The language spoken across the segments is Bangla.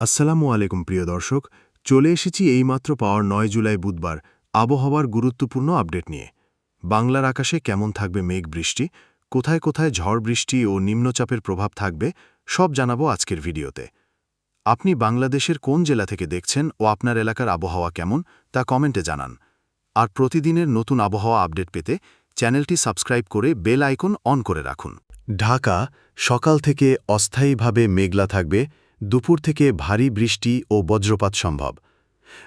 আসসালামু আলাইকুম, প্রিয় দর্শক। চলে এসেছি এইমাত্র পাওয়ার নয় জুলাই বুধবার আবহাওয়ার গুরুত্বপূর্ণ আপডেট নিয়ে। বাংলার আকাশে কেমন থাকবে মেঘ বৃষ্টি, কোথায় কোথায় ঝড় বৃষ্টি ও নিম্নচাপের প্রভাব থাকবে, সব জানাব আজকের ভিডিওতে। আপনি বাংলাদেশের কোন জেলা থেকে দেখছেন ও আপনার এলাকার আবহাওয়া কেমন, তা কমেন্টে জানান। আর প্রতিদিনের নতুন আবহাওয়া আপডেট পেতে চ্যানেলটি সাবস্ক্রাইব করে বেল আইকন অন করে রাখুন। ঢাকা, সকাল থেকে অস্থায়ীভাবে মেঘলা থাকবে দুপুর থেকে ভারী বৃষ্টি ও বজ্রপাত সম্ভব।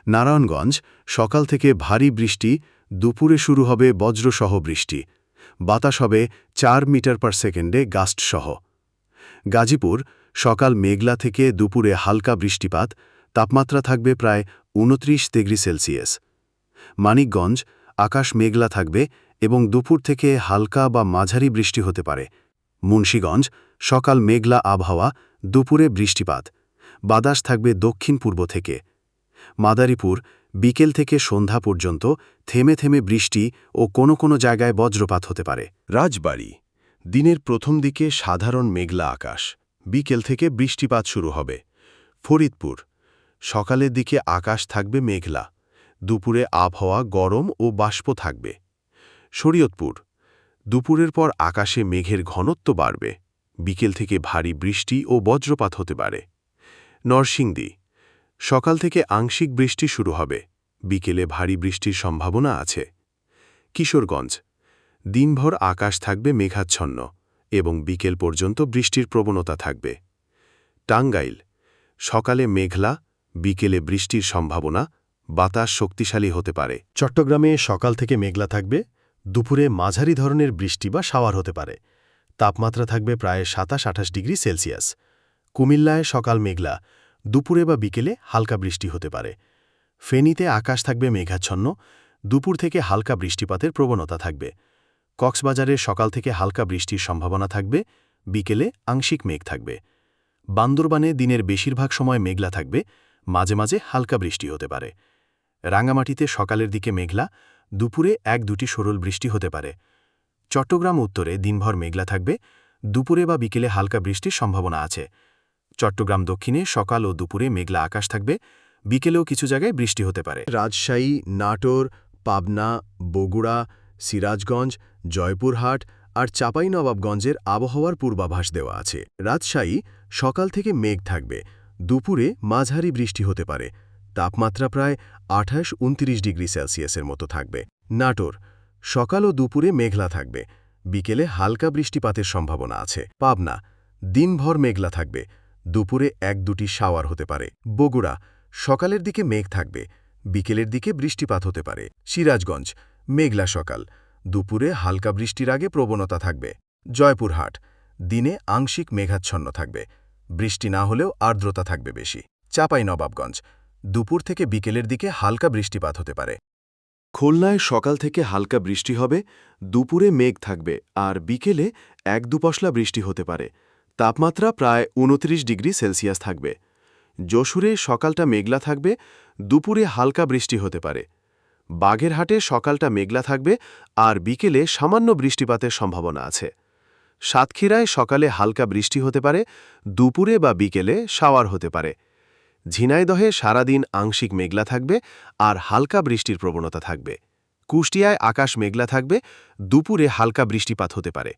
নারায়ণগঞ্জ, সকাল থেকে ভারী বৃষ্টি, দুপুরে শুরু হবে বজ্রসহ বৃষ্টি। বাতাস হবে চার মিটার পার সেকেন্ডে গাস্টসহ। গাজীপুর, সকাল মেঘলা থেকে দুপুরে হালকা বৃষ্টিপাত, তাপমাত্রা থাকবে প্রায় উনত্রিশ ডিগ্রি সেলসিয়াস। মানিকগঞ্জ, আকাশ মেঘলা থাকবে এবং দুপুর থেকে হালকা বা মাঝারি বৃষ্টি হতে পারে। মুন্সীগঞ্জ, সকাল মেঘলা আবহাওয়া দুপুরে বৃষ্টিপাত। বাতাস থাকবে দক্ষিণ পূর্ব থেকে। মাদারীপুর, বিকেল থেকে সন্ধ্যা পর্যন্ত থেমে থেমে বৃষ্টি ও কোনো কোনো জায়গায় বজ্রপাত হতে পারে। রাজবাড়ি, দিনের প্রথম দিকে সাধারণ মেঘলা আকাশ। বিকেল থেকে বৃষ্টিপাত শুরু হবে। ফরিদপুর, সকালের দিকে আকাশ থাকবে মেঘলা। দুপুরে আবহাওয়া গরম ও বাষ্প থাকবে। শরীয়তপুর, দুপুরের পর আকাশে মেঘের ঘনত্ব বাড়বে। বিকেল থেকে ভারী বৃষ্টি ও বজ্রপাত হতে পারে। নরসিংদী, সকাল থেকে আংশিক বৃষ্টি শুরু হবে। বিকেলে ভারী বৃষ্টির সম্ভাবনা আছে। কিশোরগঞ্জ, দিনভর আকাশ থাকবে মেঘাচ্ছন্ন এবং বিকেল পর্যন্ত বৃষ্টির প্রবণতা থাকবে। টাঙ্গাইল, সকালে মেঘলা, বিকেলে বৃষ্টির সম্ভাবনা বাতাস শক্তিশালী হতে পারে। চট্টগ্রামে সকাল থেকে মেঘলা থাকবে, দুপুরে মাঝারি ধরনের বৃষ্টি বা সাওয়ার হতে পারে। তাপমাত্রা থাকবে প্রায় সাতাশ আঠাশ ডিগ্রি সেলসিয়াস। কুমিল্লায় সকাল মেঘলা, দুপুরে বা বিকেলে হালকা বৃষ্টি হতে পারে। ফেনীতে আকাশ থাকবে মেঘাচ্ছন্ন, দুপুর থেকে হালকা বৃষ্টিপাতের প্রবণতা থাকবে। কক্সবাজারে সকাল থেকে হালকা বৃষ্টির সম্ভাবনা থাকবে, বিকেলে আংশিক মেঘ থাকবে। বান্দরবানে দিনের বেশিরভাগ সময় মেঘলা থাকবে, মাঝে মাঝে হালকা বৃষ্টি হতে পারে। রাঙ্গামাটিতে সকালের দিকে মেঘলা, দুপুরে এক দুটি সরল বৃষ্টি হতে পারে। চট্টগ্রাম উত্তরে দিনভর মেঘলা থাকবে, দুপুরে বা বিকেলে হালকা বৃষ্টির সম্ভাবনা আছে। চট্টগ্রাম দক্ষিণে সকাল ও দুপুরে মেঘলা আকাশ থাকবে, বিকেলেও কিছু জায়গায় বৃষ্টি হতে পারে। রাজশাহী, নাটোর, পাবনা, বগুড়া, সিরাজগঞ্জ, জয়পুরহাট আর চাঁপাইনবাবগঞ্জের আবহাওয়ার পূর্বাভাস দেওয়া আছে। রাজশাহী, সকাল থেকে মেঘ থাকবে, দুপুরে মাঝারি বৃষ্টি হতে পারে, তাপমাত্রা প্রায় আঠাশ উনত্রিশ ডিগ্রি সেলসিয়াসের মতো থাকবে। নাটোর সকাল ও দুপুরে মেঘলা থাকবে। বিকেলে হালকা বৃষ্টিপাতের সম্ভাবনা আছে। পাবনা, দিনভর মেঘলা থাকবে। দুপুরে এক দুটি শাওয়ার হতে পারে। বগুড়া, সকালের দিকে মেঘ থাকবে। বিকেলের দিকে বৃষ্টিপাত হতে পারে। সিরাজগঞ্জ, মেঘলা সকাল। দুপুরে হালকা বৃষ্টির আগে প্রবণতা থাকবে। জয়পুরহাট, দিনে আংশিক মেঘাচ্ছন্ন থাকবে। বৃষ্টি না হলেও আর্দ্রতা থাকবে বেশি। চাপাই নবাবগঞ্জ দুপুর থেকে বিকেলের দিকে হালকা বৃষ্টিপাত হতে পারে। খুলনায় সকাল থেকে হালকা বৃষ্টি হবে, দুপুরে মেঘ থাকবে আর বিকেলে এক দুপশলা বৃষ্টি হতে পারে। তাপমাত্রা প্রায় উনত্রিশ ডিগ্রি সেলসিয়াস থাকবে। যশোরে সকালটা মেঘলা থাকবে, দুপুরে হালকা বৃষ্টি হতে পারে। বাগেরহাটে সকালটা মেঘলা থাকবে আর বিকেলে সামান্য বৃষ্টিপাতের সম্ভাবনা আছে। সাতক্ষীরায় সকালে হালকা বৃষ্টি হতে পারে, দুপুরে বা বিকেলে শাওয়ার হতে পারে। ঝিনাইদহে সারাদিন আংশিক মেঘলা থাকবে আর হালকা বৃষ্টির প্রবণতা থাকবে। কুষ্টিয়ায় আকাশ মেঘলা থাকবে, দুপুরে হালকা বৃষ্টিপাত হতে পারে।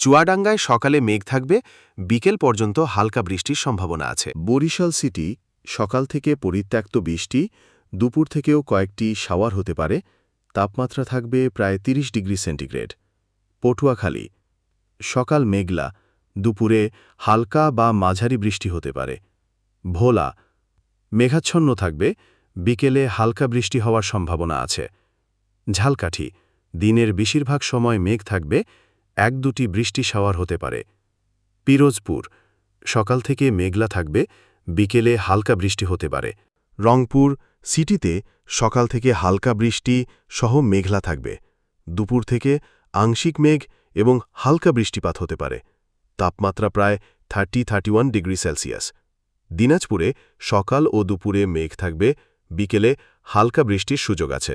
চুয়াডাঙ্গায় সকালে মেঘ থাকবে, বিকেল পর্যন্ত হালকা বৃষ্টির সম্ভাবনা আছে। বরিশাল সিটি, সকাল থেকে পরিত্যক্ত বৃষ্টি, দুপুর থেকেও কয়েকটি শাওয়ার হতে পারে, তাপমাত্রা থাকবে প্রায় ৩০ ডিগ্রি সেন্টিগ্রেড। পটুয়াখালী, সকাল মেঘলা, দুপুরে হালকা বা মাঝারি বৃষ্টি হতে পারে। ভোলা মেঘাচ্ছন্ন থাকবে, বিকেলে হালকা বৃষ্টি হওয়ার সম্ভাবনা আছে। ঝালকাঠি, দিনের বেশিরভাগ সময় মেঘ থাকবে, এক দুটি বৃষ্টি শাওয়ার হতে পারে। পিরোজপুর, সকাল থেকে মেঘলা থাকবে, বিকেলে হালকা বৃষ্টি হতে পারে। রংপুর সিটিতে সকাল থেকে হালকা বৃষ্টি সহ মেঘলা থাকবে। দুপুর থেকে আংশিক মেঘ এবং হালকা বৃষ্টিপাত হতে পারে। তাপমাত্রা প্রায় থার্টি থার্টি ডিগ্রি সেলসিয়াস। দিনাজপুরে সকাল ও দুপুরে মেঘ থাকবে, বিকেলে হালকা বৃষ্টির সুযোগ আছে।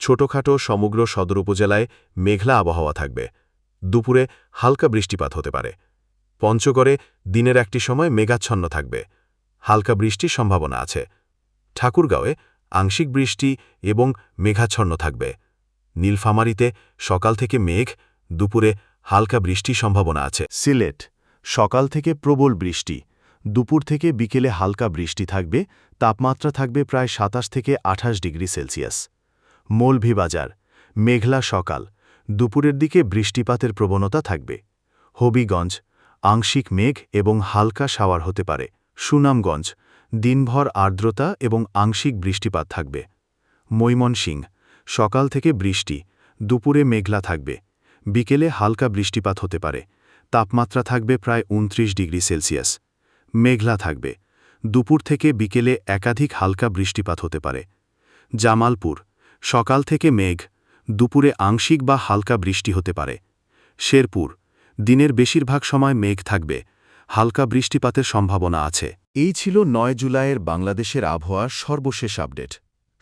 ছোটখাটো সমগ্র সদর উপজেলায় মেঘলা আবহাওয়া থাকবে। দুপুরে হালকা বৃষ্টিপাত হতে পারে। পঞ্চগড়ে দিনের একটি সময় মেঘাচ্ছন্ন থাকবে। হালকা বৃষ্টির সম্ভাবনা আছে। ঠাকুরগাঁওয়ে আংশিক বৃষ্টি এবং মেঘাচ্ছন্ন থাকবে। নীলফামারীতে সকাল থেকে মেঘ, দুপুরে হালকা বৃষ্টির সম্ভাবনা আছে। সিলেট, সকাল থেকে প্রবল বৃষ্টি। দুপুর থেকে বিকেলে হালকা বৃষ্টি থাকবে, তাপমাত্রা থাকবে প্রায় সাতাশ থেকে আঠাশ ডিগ্রি সেলসিয়াস। মৌলভীবাজার মেঘলা সকাল, দুপুরের দিকে বৃষ্টিপাতের প্রবণতা থাকবে। হবিগঞ্জ, আংশিক মেঘ এবং হালকা শাওয়ার হতে পারে। সুনামগঞ্জ, দিনভর আর্দ্রতা এবং আংশিক বৃষ্টিপাত থাকবে। মৈমনসিংহ সকাল থেকে বৃষ্টি, দুপুরে মেঘলা থাকবে। বিকেলে হালকা বৃষ্টিপাত হতে পারে। তাপমাত্রা থাকবে প্রায় উনত্রিশ ডিগ্রি সেলসিয়াস। মেঘলা থাকবে। দুপুর থেকে বিকেলে একাধিক হালকা বৃষ্টিপাত হতে পারে। জামালপুর, সকাল থেকে মেঘ, দুপুরে আংশিক বা হালকা বৃষ্টি হতে পারে। শেরপুর, দিনের বেশিরভাগ সময় মেঘ থাকবে, হালকা বৃষ্টিপাতের সম্ভাবনা আছে। এই ছিল নয় জুলাইয়ের বাংলাদেশের আবহাওয়ার সর্বশেষ আপডেট।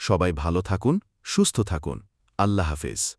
সবাই ভালো থাকুন, সুস্থ থাকুন। আল্লাহ হাফেজ।